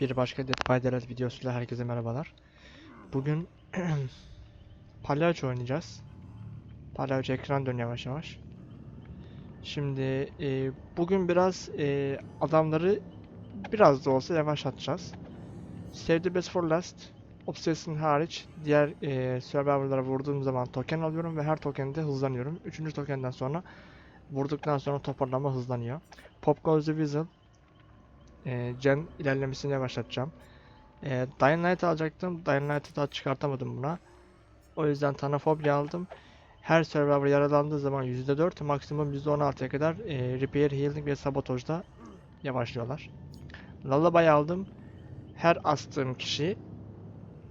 Bir başka Dead by Daylight videosuyla herkese merhabalar. Bugün palyaço oynayacağız. Palyaço ekran dön yavaş yavaş. Şimdi e, bugün biraz e, adamları biraz da olsa yavaşlatacağız. Save the best for last. Obsession hariç diğer e, survivor'lara vurduğum zaman token alıyorum ve her tokende hızlanıyorum. Üçüncü tokenden sonra vurduktan sonra toparlama hızlanıyor. Pop goes the whistle. E, Gen ilerlemesini yavaşlatacağım. E, Dying alacaktım. Dying Light'ı daha çıkartamadım buna. O yüzden Thanatophobia aldım. Her server yaralandığı zaman %4, maksimum %16'ya kadar e, Repair, Healing ve Sabotajda yavaşlıyorlar. Lullaby aldım. Her astığım kişi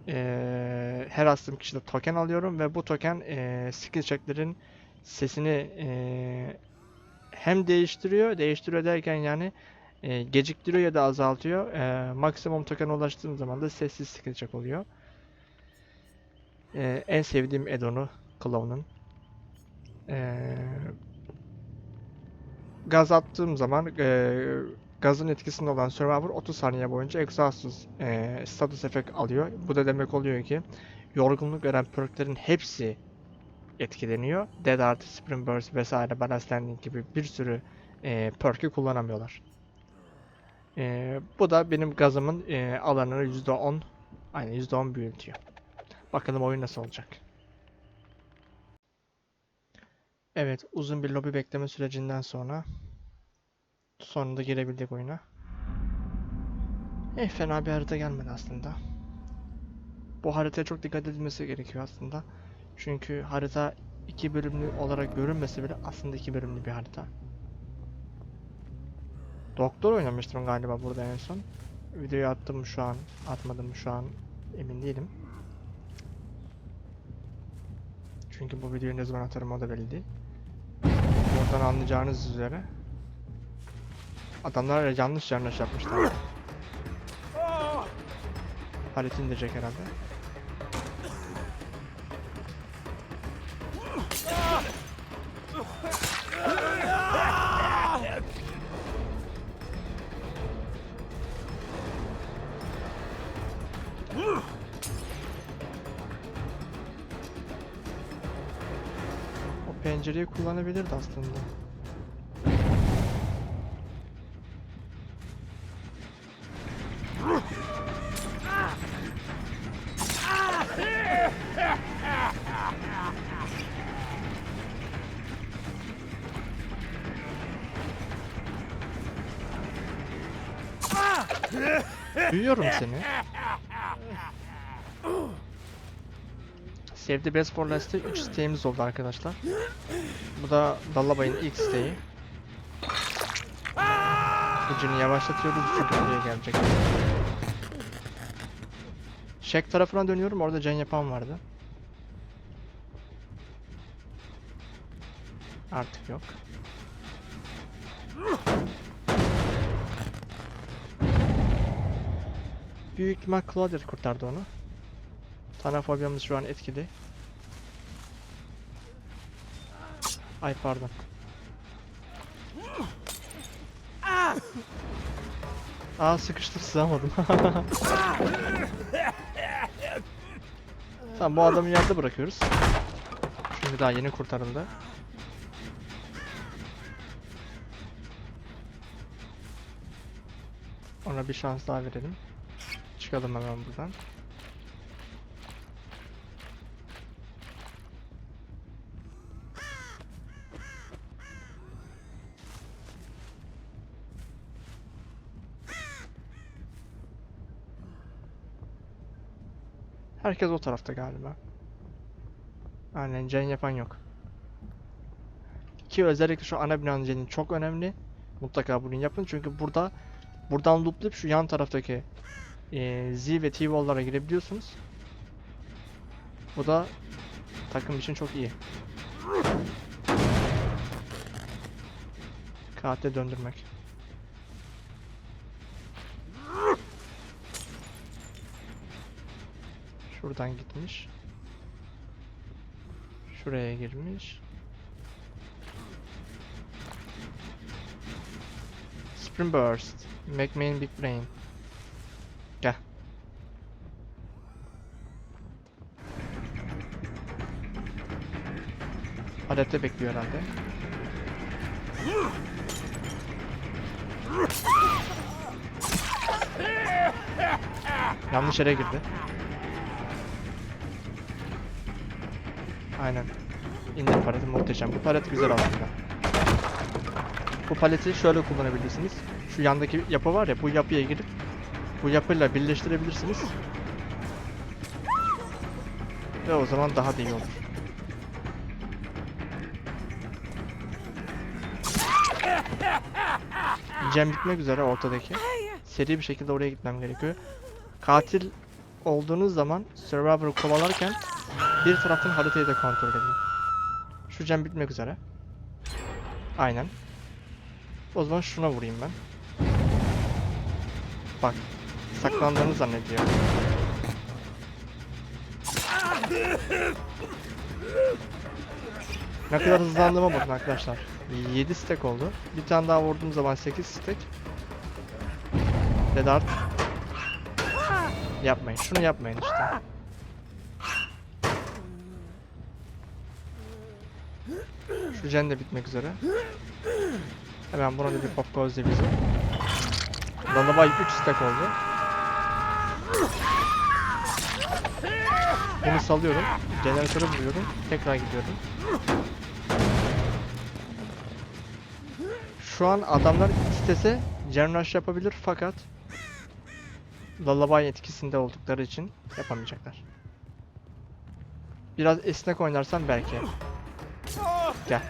e, her astığım kişide token alıyorum ve bu token e, skill check'lerin sesini e, hem değiştiriyor, değiştiriyor derken yani e, geciktiriyor ya da azaltıyor. E, maksimum token ulaştığım zaman da sessiz check oluyor. E, en sevdiğim add-on'u Clown'un. E, gaz attığım zaman e, gazın etkisinde olan Survivor 30 saniye boyunca egzozsuz e, status efekt alıyor. Bu da demek oluyor ki yorgunluk veren perklerin hepsi etkileniyor. Dead Art, Spring Burst vesaire Ballast Landing gibi bir sürü e, perk'i kullanamıyorlar. E, bu da benim gazımın e, alanını %10 aynı %10 büyütüyor. Bakalım oyun nasıl olacak. Evet, uzun bir lobi bekleme sürecinden sonra sonunda girebildik oyuna. Eh fena bir harita gelmedi aslında. Bu haritaya çok dikkat edilmesi gerekiyor aslında. Çünkü harita iki bölümlü olarak görünmese bile aslında iki bölümlü bir harita. Doktor oynamıştım galiba burada en son. Videoyu attım mı şu an, atmadım mı şu an emin değilim. Çünkü bu videoyu ne zaman atarım o da belli değil. Buradan anlayacağınız üzere adamlar yanlış yanlış yapmışlar. Palet indirecek herhalde. Pencereyi kullanabilirdi aslında. Duyuyorum seni. The best for last'te 3 isteğimiz oldu arkadaşlar. Bu da Dallabay'ın ilk isteği. Gücünü yavaşlatıyoruz çünkü buraya gelecek. Shack tarafına dönüyorum orada can yapan vardı. Artık yok. Büyük ihtimal Claudia kurtardı onu. Tanafobiyamız şu an etkili. Ay pardon. Aa sıkıştır sığamadım. tamam bu adamı yerde bırakıyoruz. Çünkü daha yeni kurtarıldı. Ona bir şans daha verelim. Çıkalım hemen buradan. Herkes o tarafta galiba. Aynen can yapan yok. Ki özellikle şu ana binanın canı çok önemli. Mutlaka bunu yapın çünkü burada buradan looplayıp şu yan taraftaki e, Z ve T-wall'lara girebiliyorsunuz. Bu da takım için çok iyi. Katil döndürmek. Şuradan gitmiş. Şuraya girmiş. Spring Burst. McMahon Big Brain. Gel. Adapte bekliyor herhalde. Yanlış yere girdi. Aynen. İndir paleti muhteşem. Bu palet güzel aslında. Bu paleti şöyle kullanabilirsiniz. Şu yandaki yapı var ya bu yapıya girip bu yapıyla birleştirebilirsiniz. Ve o zaman daha da iyi olur. Cem bitmek üzere ortadaki. Seri bir şekilde oraya gitmem gerekiyor. Katil olduğunuz zaman Survivor'ı kovalarken bir taraftan haritayı da kontrol edin. Şu cem bitmek üzere. Aynen. O zaman şuna vurayım ben. Bak. Saklandığını zannediyor. Ne kadar hızlandığıma bakın arkadaşlar. 7 stack oldu. Bir tane daha vurduğum zaman 8 stack. Dead Art. Yapmayın. Şunu yapmayın işte. Şu gen de bitmek üzere. Hemen buna da bir pop goes bizim. Lullaby 3 stack oldu. Bunu salıyorum. Jeneratörü vuruyorum. Tekrar gidiyorum. Şu an adamlar istese Gen Rush yapabilir fakat Lullaby etkisinde oldukları için yapamayacaklar. Biraz esnek oynarsam belki. Gel.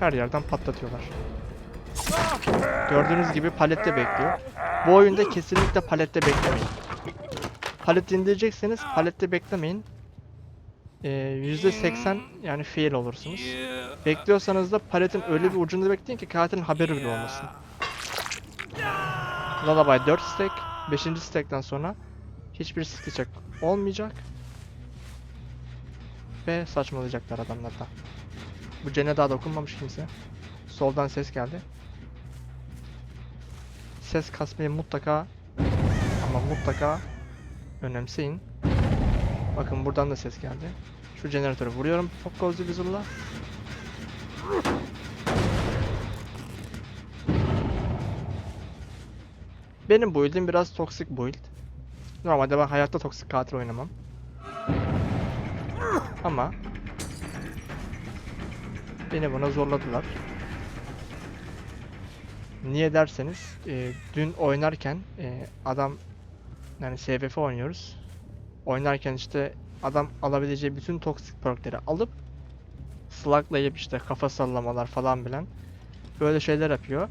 Her yerden patlatıyorlar. Gördüğünüz gibi palette bekliyor. Bu oyunda kesinlikle palette beklemeyin. Palet indirecekseniz palette beklemeyin. Ee, %80 yani fail olursunuz. Bekliyorsanız da paletin öyle bir ucunda bekleyin ki katilin haberi bile olmasın. Lullaby 4 stack. 5. stack'ten sonra hiçbir check olmayacak. Ve saçmalayacaklar adamlar da. Bu cene daha dokunmamış kimse. Soldan ses geldi. Ses kasmayı mutlaka ama mutlaka önemseyin. Bakın buradan da ses geldi. Şu jeneratörü vuruyorum Pop Goes Benim build'im biraz toksik build. Normalde ben hayatta toksik katil oynamam. Ama beni buna zorladılar. Niye derseniz e, dün oynarken e, adam yani SVF oynuyoruz. Oynarken işte adam alabileceği bütün toksik perkleri alıp sluglayıp işte kafa sallamalar falan bilen böyle şeyler yapıyor.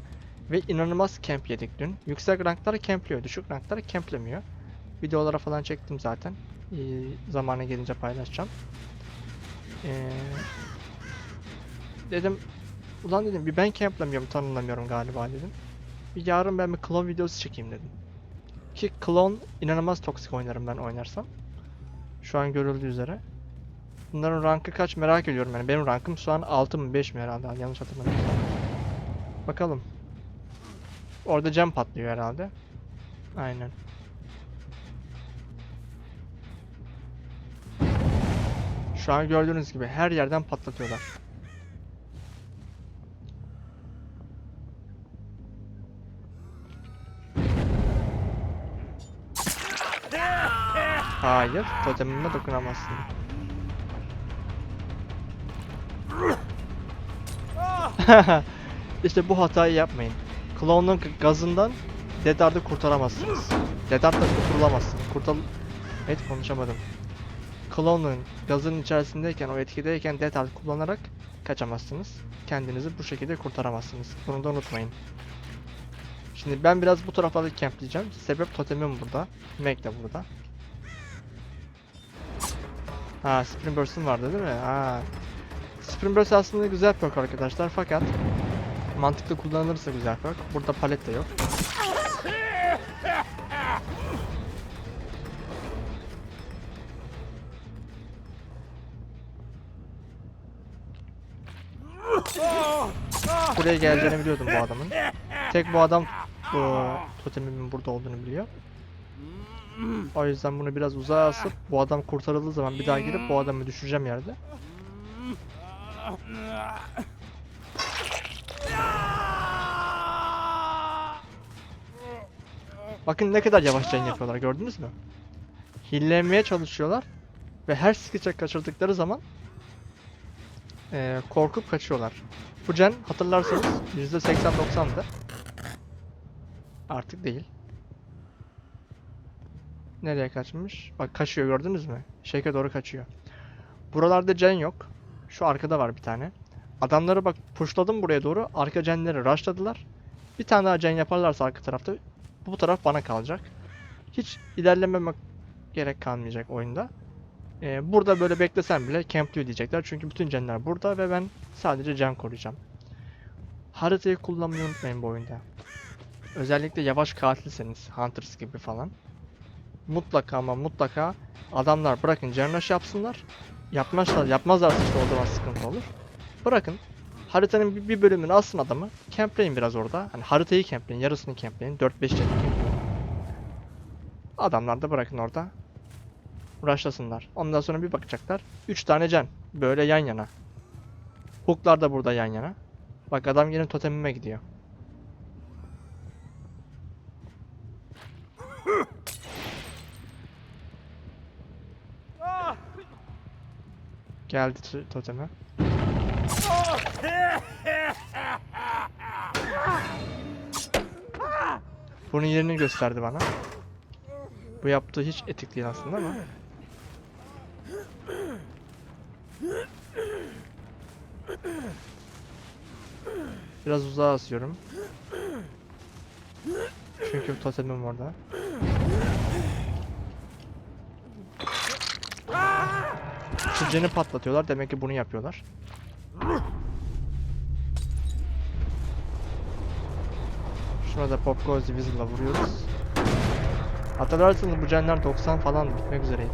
Ve inanılmaz camp yedik dün. Yüksek ranklar campliyor, düşük ranklar camplemiyor. Videolara falan çektim zaten. Ee, zamanı gelince paylaşacağım. Ee, dedim ulan dedim bir ben camplemiyorum tanımlamıyorum galiba dedim. Bir yarın ben bir clone videosu çekeyim dedim. Ki clone inanılmaz toksik oynarım ben oynarsam. Şu an görüldüğü üzere. Bunların rankı kaç merak ediyorum yani. Benim rankım şu an 6 mı 5 mi herhalde yanlış hatırlamıyorsam. Bakalım. Orada cam patlıyor herhalde. Aynen. Şu an gördüğünüz gibi her yerden patlatıyorlar. Hayır, totemime dokunamazsın. işte bu hatayı yapmayın. Clone'un gazından Deadard'ı kurtaramazsınız. Deadard'da kurtulamazsın. Kurtul... Evet konuşamadım. Clone'un gazın içerisindeyken, o etkideyken Deadard kullanarak kaçamazsınız. Kendinizi bu şekilde kurtaramazsınız. Bunu da unutmayın. Şimdi ben biraz bu taraflarda campleyeceğim. Sebep totemim burada. Meg de burada. Ha, Spring Burst'um vardı değil mi? Ha. Spring Burst aslında güzel perk arkadaşlar fakat mantıklı kullanılırsa güzel perk. Burada palet de yok. Buraya geleceğini biliyordum bu adamın. tek bu adam bu totemimin burada olduğunu biliyor. O yüzden bunu biraz uzağa asıp bu adam kurtarıldığı zaman bir daha girip bu adamı düşüreceğim yerde. Bakın ne kadar yavaş can yapıyorlar gördünüz mü? Hillelemeye çalışıyorlar ve her skill kaçırdıkları zaman eee, korkup kaçıyorlar. Bu can hatırlarsanız %80-90'dı. Artık değil. Nereye kaçmış? Bak kaçıyor gördünüz mü? Şeke doğru kaçıyor. Buralarda can yok. Şu arkada var bir tane. Adamları bak pushladım buraya doğru. Arka cenleri rushladılar. Bir tane daha can yaparlarsa arka tarafta bu taraf bana kalacak. Hiç ilerlememek gerek kalmayacak oyunda. Ee, burada böyle beklesem bile campliyor diyecekler. Çünkü bütün cenler burada ve ben sadece can koruyacağım. Haritayı kullanmayı unutmayın bu oyunda. Özellikle yavaş katilseniz, Hunters gibi falan. Mutlaka ama mutlaka adamlar bırakın Cernaş yapsınlar. Yapmazlar, yapmazlarsa işte o zaman sıkıntı olur. Bırakın. Haritanın bir, bir bölümünü alsın adamı. Campleyin biraz orada. Hani haritayı campleyin, yarısını campleyin. 4-5 cennet Adamlar da bırakın orada. Uğraşlasınlar. Ondan sonra bir bakacaklar. 3 tane can. Böyle yan yana. Hooklar da burada yan yana. Bak adam yine totemime gidiyor. Geldi to- toteme. Bunun yerini gösterdi bana. Bu yaptığı hiç etik değil aslında ama. Biraz uzağa asıyorum. Çünkü totemim orada. Şu patlatıyorlar. Demek ki bunu yapıyorlar. Şuna da Pop Goes Whistle'la vuruyoruz. Hatırlarsanız bu cenler 90 falan bitmek üzereydi.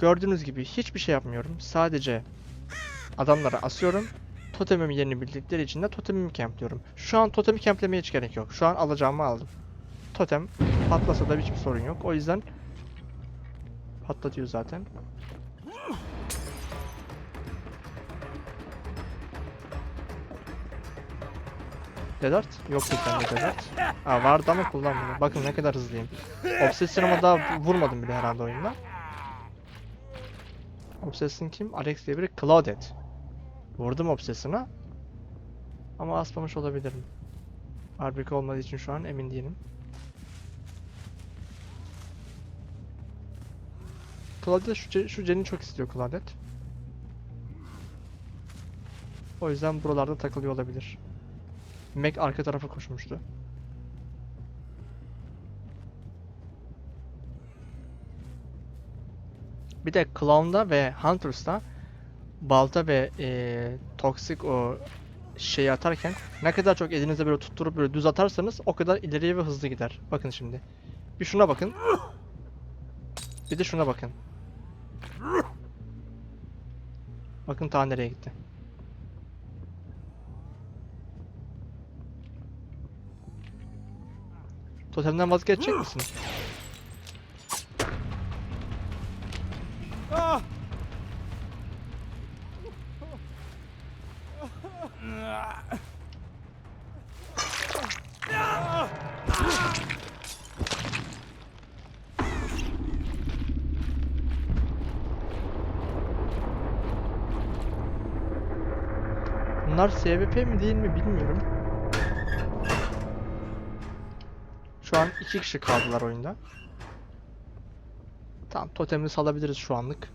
Gördüğünüz gibi hiçbir şey yapmıyorum. Sadece adamlara asıyorum. Totemim yerini bildikleri için de totemimi campliyorum. Şu an totemi camplemeye hiç gerek yok. Şu an alacağımı aldım. Totem patlasa da hiçbir sorun yok. O yüzden patlatıyor zaten. Dedart? Yok bir tane Dedart. Ha vardı ama kullanmadım. Bakın ne kadar hızlıyım. Obsession'ıma daha vurmadım bile herhalde oyunda. Obsession kim? Alex diye biri. Claudette. Vurdum Obsession'a. Ama asmamış olabilirim. Arbika olmadığı için şu an emin değilim. Claudette şu, şu Jen'i çok istiyor Claudette. O yüzden buralarda takılıyor olabilir. Mac arka tarafa koşmuştu. Bir de Clown'da ve Hunters'ta balta ve eee toksik o şeyi atarken ne kadar çok elinizde böyle tutturup böyle düz atarsanız o kadar ileriye ve hızlı gider. Bakın şimdi. Bir şuna bakın. Bir de şuna bakın. Bakın ta nereye gitti. Totemden vazgeçecek misin? Bunlar SVP mi değil mi bilmiyorum. Şu an iki kişi kaldılar oyunda. Tamam totemini salabiliriz şu anlık.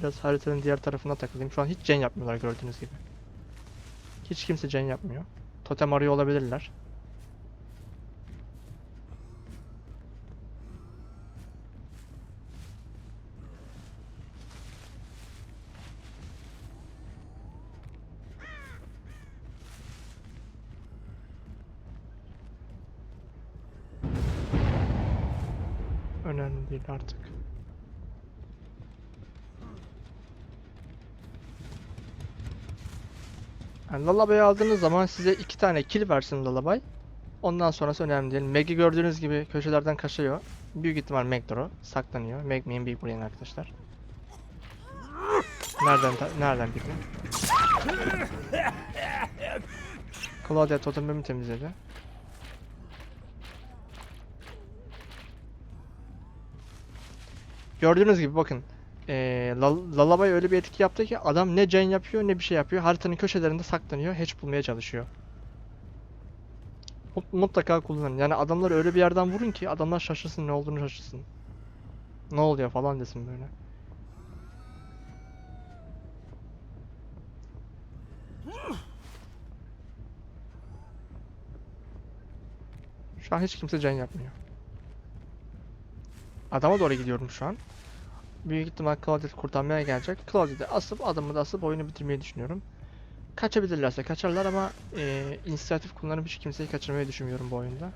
Biraz haritanın diğer tarafına takılayım. Şu an hiç gen yapmıyorlar gördüğünüz gibi. Hiç kimse gen yapmıyor. Totem arıyor olabilirler. değil artık. Yani Lullaby'ı aldığınız zaman size iki tane kill versin Lullaby. Ondan sonrası önemli değil. Meg'i gördüğünüz gibi köşelerden kaçıyor. Büyük ihtimal Meg'dir o. Saklanıyor. Meg main büyük buraya arkadaşlar. Nereden nereden bildim? Claudia totemimi temizledi. Gördüğünüz gibi bakın. Ee, Lal- Lullaby öyle bir etki yaptı ki adam ne can yapıyor ne bir şey yapıyor. Haritanın köşelerinde saklanıyor. Hatch bulmaya çalışıyor. Mut- Mutlaka kullanın. Yani adamları öyle bir yerden vurun ki adamlar şaşırsın ne olduğunu şaşırsın. Ne oluyor falan desin böyle. Şu an hiç kimse can yapmıyor. Adama doğru gidiyorum şu an. Büyük ihtimal Claudette kurtarmaya gelecek. Claudette'i asıp adamı da asıp oyunu bitirmeyi düşünüyorum. Kaçabilirlerse kaçarlar ama eee inisiyatif kullanıp hiç kimseyi kaçırmayı düşünmüyorum bu oyunda.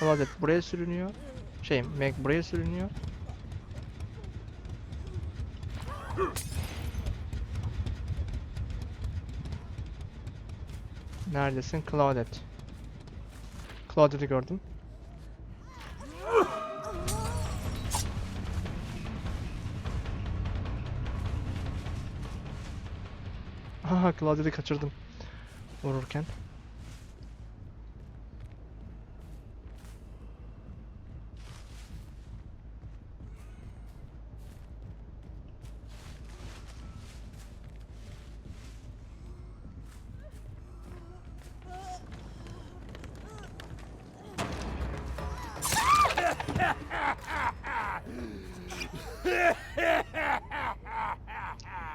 Claudette buraya sürünüyor. Şey, Meg buraya sürünüyor. Neredesin Claudette? Claudette'i gördüm. Aha Claudette'i kaçırdım. Vururken.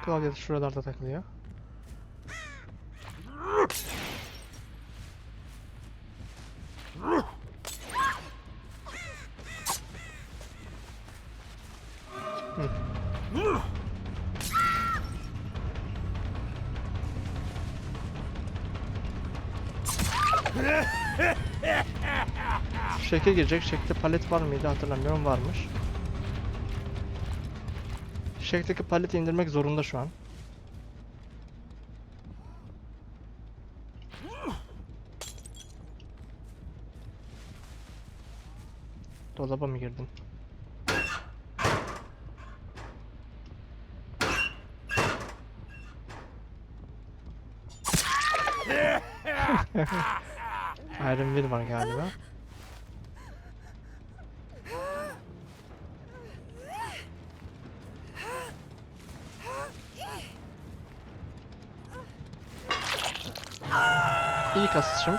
Claudette şuralarda takılıyor. Şeke girecek. Şekte palet var mıydı hatırlamıyorum. Varmış. Şekteki paleti indirmek zorunda şu an. Dolaba mı girdin? Iron Will var galiba. İlk asışım.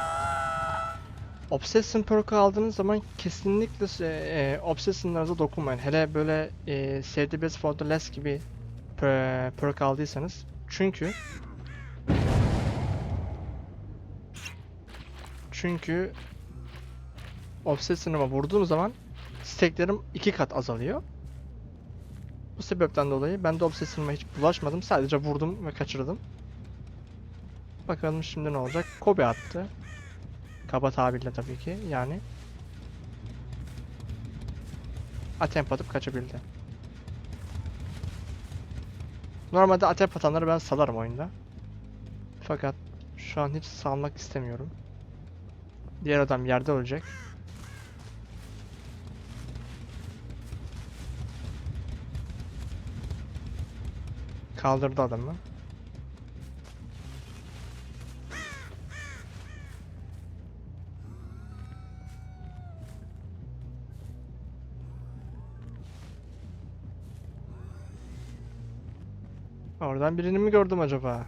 Obsession perk'ü aldığınız zaman kesinlikle e, Obsession'larınıza dokunmayın. Hele böyle e, Save the Best for the Last gibi per- perk aldıysanız. Çünkü Çünkü Obsession'ıma vurduğum zaman stacklerim iki kat azalıyor. Bu sebepten dolayı ben de Obsession'ıma hiç bulaşmadım. Sadece vurdum ve kaçırdım. Bakalım şimdi ne olacak. Kobe attı. Kaba tabirle tabii ki yani. Attempt atıp kaçabildi. Normalde attempt atanları ben salarım oyunda. Fakat şu an hiç salmak istemiyorum. Diğer adam yerde ölecek. Kaldırdı adamı. Oradan birini mi gördüm acaba?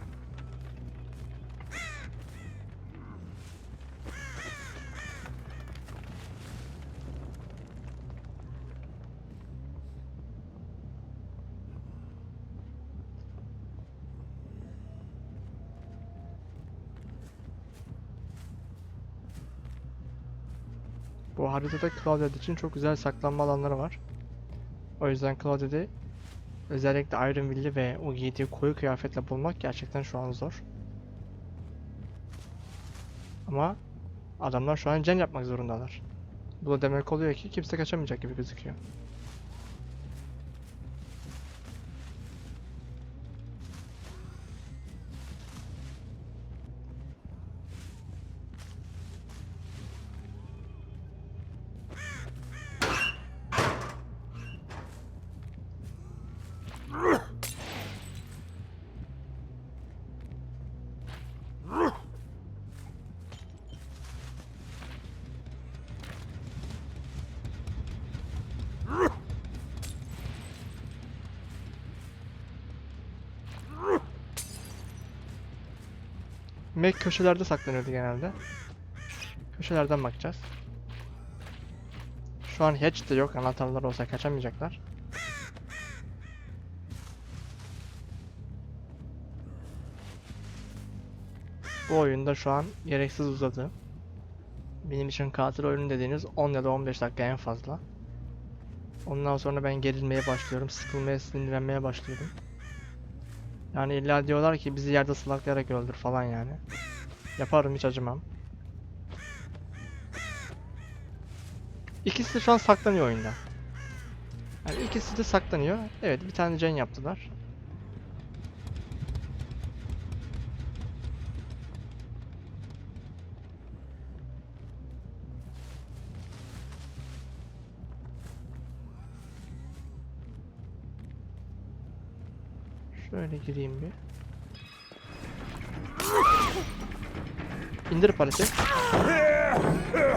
Bu haritada Claudette için çok güzel saklanma alanları var. O yüzden Claudette'i özellikle Iron Will'i ve o giydiği koyu kıyafetle bulmak gerçekten şu an zor. Ama adamlar şu an can yapmak zorundalar. Bu da demek oluyor ki kimse kaçamayacak gibi gözüküyor. Mac köşelerde saklanıyordu genelde. Köşelerden bakacağız. Şu an hatch de yok. Anahtarlar olsa kaçamayacaklar. Bu oyunda şu an gereksiz uzadı. Benim için katil oyunu dediğiniz 10 ya da 15 dakika en fazla. Ondan sonra ben gerilmeye başlıyorum, sıkılmaya, sinirlenmeye başlıyorum. Yani illa diyorlar ki bizi yerde sılaklayarak öldür falan yani. Yaparım hiç acımam. İkisi de şu an saklanıyor oyunda. Yani ikisi de saklanıyor. Evet bir tane can yaptılar. Şöyle gireyim bir. İndir paleti.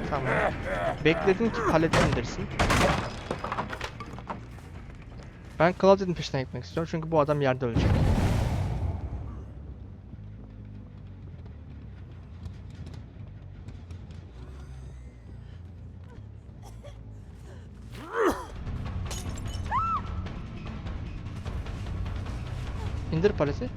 Tamam. Bekledim ki paleti indirsin. Ben Claudia'nın peşine gitmek istiyorum çünkü bu adam yerde ölecek. Paleti.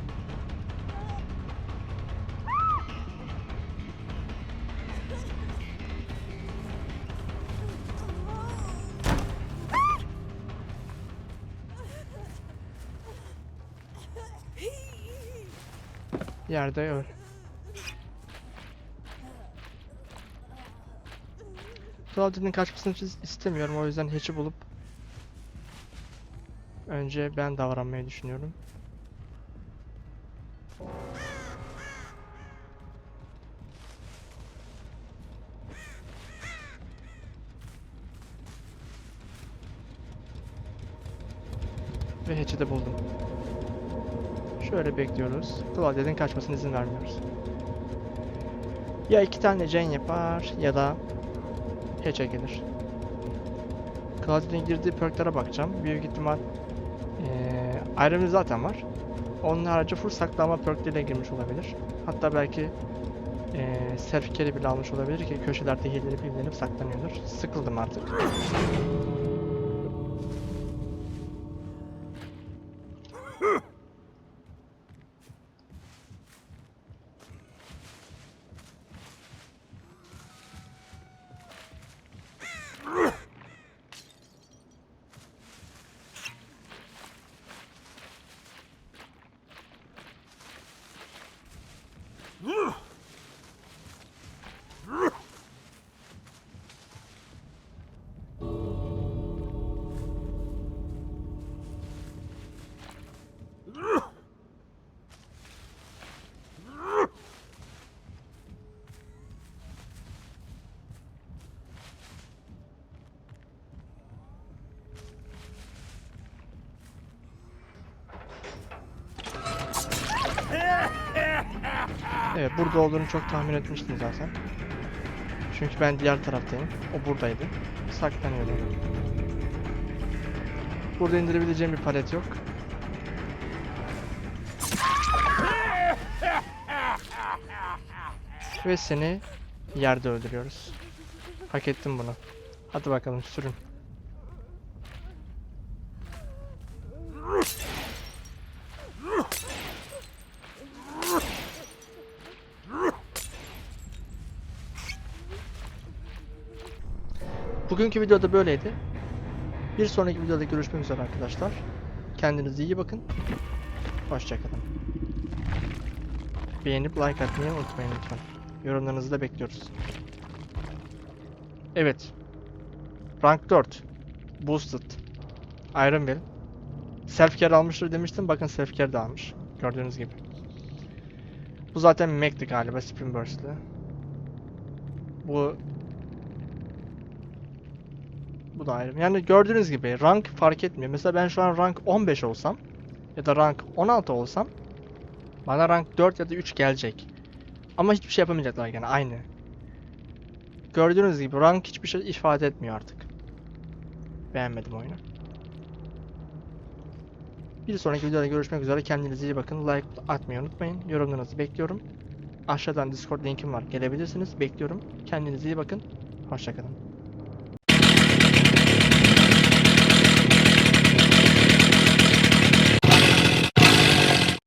Yerde öl. Claudia'nın kaçmasını istemiyorum o yüzden hatch'i bulup önce ben davranmayı düşünüyorum. Ve hatch'i de buldum. Şöyle bekliyoruz. Claudia'nın kaçmasına izin vermiyoruz. Ya iki tane Jen yapar ya da hatch'e gelir. Claudia'nın girdiği perklere bakacağım. Büyük ihtimal eee Iron'ı zaten var. Onun harici full saklama perkleriyle girmiş olabilir. Hatta belki eee self bile almış olabilir ki köşelerde hilelenip hilelenip saklanıyordur. Sıkıldım artık. Evet burada olduğunu çok tahmin etmiştim zaten. Çünkü ben diğer taraftayım. O buradaydı. Saklanıyordu. Burada indirebileceğim bir palet yok. Ve seni yerde öldürüyoruz. Hak ettim bunu. Hadi bakalım sürün. Bugünkü videoda böyleydi. Bir sonraki videoda görüşmek üzere arkadaşlar. Kendinize iyi bakın. Hoşçakalın. Beğenip like atmayı unutmayın lütfen. Yorumlarınızı da bekliyoruz. Evet. Rank 4. Boosted. Iron Will. Self care almıştır demiştim. Bakın self care de almış. Gördüğünüz gibi. Bu zaten Mac'ti galiba Spring Burst'lı. Bu bu da ayrı. Yani gördüğünüz gibi rank fark etmiyor. Mesela ben şu an rank 15 olsam ya da rank 16 olsam bana rank 4 ya da 3 gelecek. Ama hiçbir şey yapamayacaklar gene aynı. Gördüğünüz gibi rank hiçbir şey ifade etmiyor artık. Beğenmedim oyunu. Bir sonraki videoda görüşmek üzere. Kendinize iyi bakın. Like atmayı unutmayın. Yorumlarınızı bekliyorum. Aşağıdan Discord linkim var. Gelebilirsiniz. Bekliyorum. Kendinize iyi bakın. Hoşçakalın.